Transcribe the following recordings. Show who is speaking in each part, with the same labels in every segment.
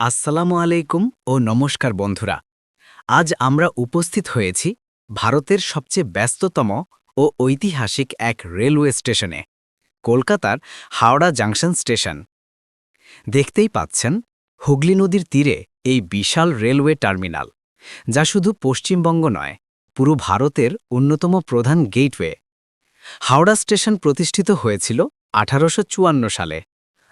Speaker 1: আসসালামু আলাইকুম ও নমস্কার বন্ধুরা। আজ আমরা উপস্থিত হয়েছি ভারতের সবচেয়ে ব্যস্ততম ও ঐতিহাসিক এক রেলওয়ে স্টেশনে, কলকাতার হাওড়া জাংশন স্টেশন। দেখতেই পাচ্ছেন, হুগলি নদীর তীরে এই বিশাল রেলওয়ে টার্মিনাল, যা শুধু পশ্চিমবঙ্গ নয়, পুরো ভারতের অন্যতম প্রধান গেটওয়ে। হাওড়া স্টেশন প্রতিষ্ঠিত হয়েছিল আঠারোশো চুয়ান্ন সালে।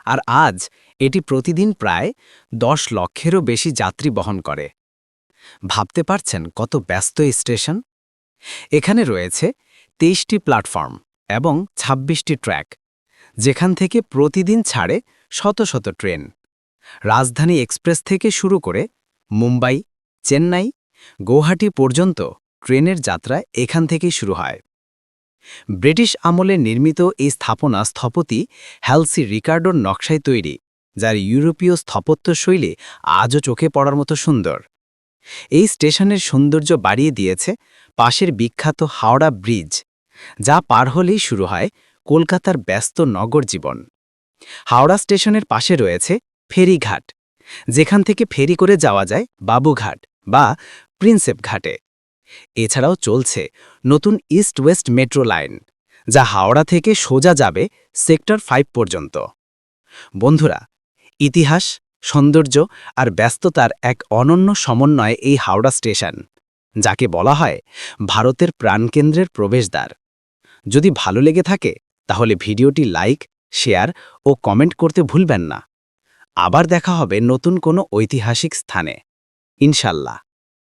Speaker 1: আর আজ এটি প্রতিদিন প্রায় দশ লক্ষেরও বেশি যাত্রী বহন করে। ভাবতে পারছেন কত ব্যস্ত স্টেশন? এখানে রয়েছে তেইশটি প্ল্যাটফর্ম এবং ২৬টি ট্র্যাক, যেখান থেকে প্রতিদিন ছাড়ে শত শত ট্রেন। রাজধানী এক্সপ্রেস থেকে শুরু করে মুম্বাই, চেন্নাই, গৌহাটি পর্যন্ত ট্রেনের যাত্রা এখান থেকেই শুরু হয়। ব্রিটিশ আমলে নির্মিত এই স্থাপনা স্থপতি হ্যালসি রিকার্ডোর নকশায় তৈরি, যার ইউরোপীয় স্থাপত্যশৈলী আজও চোখে পড়ার মতো সুন্দর। এই স্টেশনের সৌন্দর্য বাড়িয়ে দিয়েছে পাশের বিখ্যাত হাওড়া ব্রিজ, যা পার হলেই শুরু হয় কলকাতার ব্যস্ত নগর জীবন। হাওড়া স্টেশনের পাশে রয়েছে ফেরিঘাট, যেখান থেকে ফেরি করে যাওয়া যায় বাবুঘাট বা প্রিন্সেপ ঘাটে এছাড়াও চলছে নতুন ইস্ট ওয়েস্ট মেট্রো লাইন যা হাওড়া থেকে সোজা যাবে সেক্টর ফাইভ পর্যন্ত। বন্ধুরা, ইতিহাস, সৌন্দর্য আর ব্যস্ততার এক অনন্য সমন্বয় এই হাওড়া স্টেশন, যাকে বলা হয় ভারতের প্রাণকেন্দ্রের প্রবেশদ্বার। যদি ভালো লেগে থাকে, তাহলে ভিডিওটি লাইক, শেয়ার ও কমেন্ট করতে ভুলবেন না। আবার দেখা হবে নতুন কোনো ঐতিহাসিক স্থানে। ইনশাল্লাহ।